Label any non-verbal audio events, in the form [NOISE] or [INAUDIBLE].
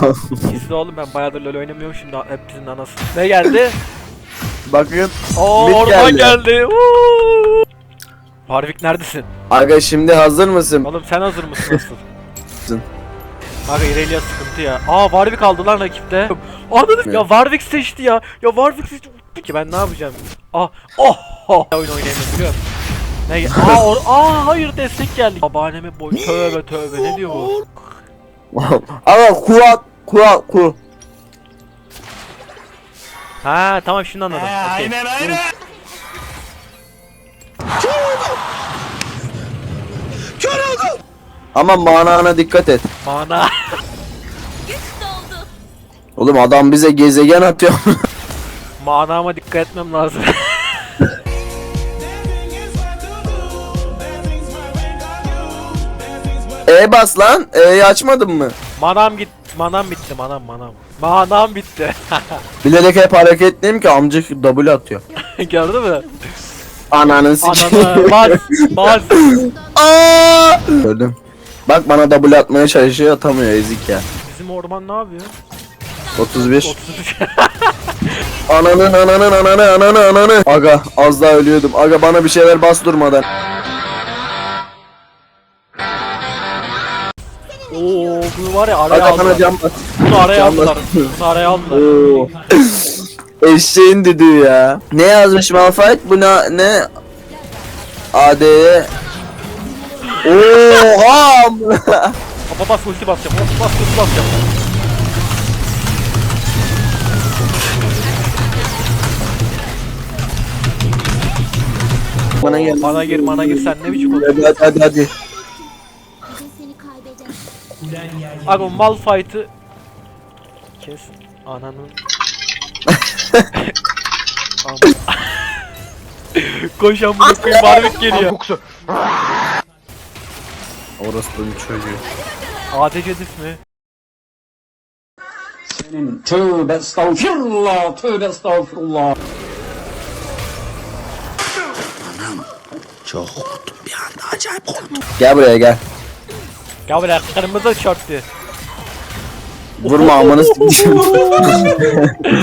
[LAUGHS] Gizli oğlum ben bayağıdır LoL oynamıyorum şimdi hepimizin anası. Ne geldi? Bakın. Oo Mid orman geldi. geldi. Warwick neredesin? Aga şimdi hazır mısın? Oğlum sen hazır mısın [LAUGHS] asıl? Zın. Aga Irelia sıkıntı ya. Aa Warwick aldı lan rakipte. Anladım ya Warwick seçti ya. Ya Warwick seçti. Peki ben ne yapacağım? Aa oh. oh. Oyun oynayamıyorum biliyor musun? Ne [LAUGHS] Aa, or- Aa hayır destek geldi. Babaanneme boy tövbe tövbe ne diyor bu? [LAUGHS] Aga kuat kuat ku. Ha tamam şimdi anladım. Okey. Ama manana dikkat et. Mana. Oğlum adam bize gezegen atıyor. [LAUGHS] Manama dikkat etmem lazım. [LAUGHS] E bas lan. E'yi açmadın mı? manam git. Manam bitti manam manam. Manam bitti. [LAUGHS] Bilerek hep hareketliyim ki amcık W atıyor. [LAUGHS] Gördün mü? Ananı Ananı sikeyim. bas bas. Aa! Gördüm. Bak bana W atmaya çalışıyor atamıyor ezik ya. Bizim orman ne yapıyor? 31. 33. Ananın ananın ananı ananı ananı. Aga az daha ölüyordum. Aga bana bir şeyler bas durmadan. Oo bunu var ya araya bana aldılar. cam bas. Bunu araya Can aldılar. bas. Bunu araya aldılar. Oo. [LAUGHS] Eşeğin düdüğü ya. Ne yazmış Malphite? Bu ne? AD'ye Oha! Baba bas ulti basacağım. Ulti bas ulti basacağım. Bana gel. Bana gir bana gir sen ne biçim Hadi konuşuyorsun? hadi hadi. hadi. Aga mal fight'ı kes ananın. Koş amına koyayım barbek geliyor. Orası bir çocuğu. ADC diff mi? Senin tövbe estağfirullah, tövbe estağfirullah. Gel buraya gel. Ya buraya kırmızı şortlu. Vurma sikeyim. [LAUGHS] [LAUGHS]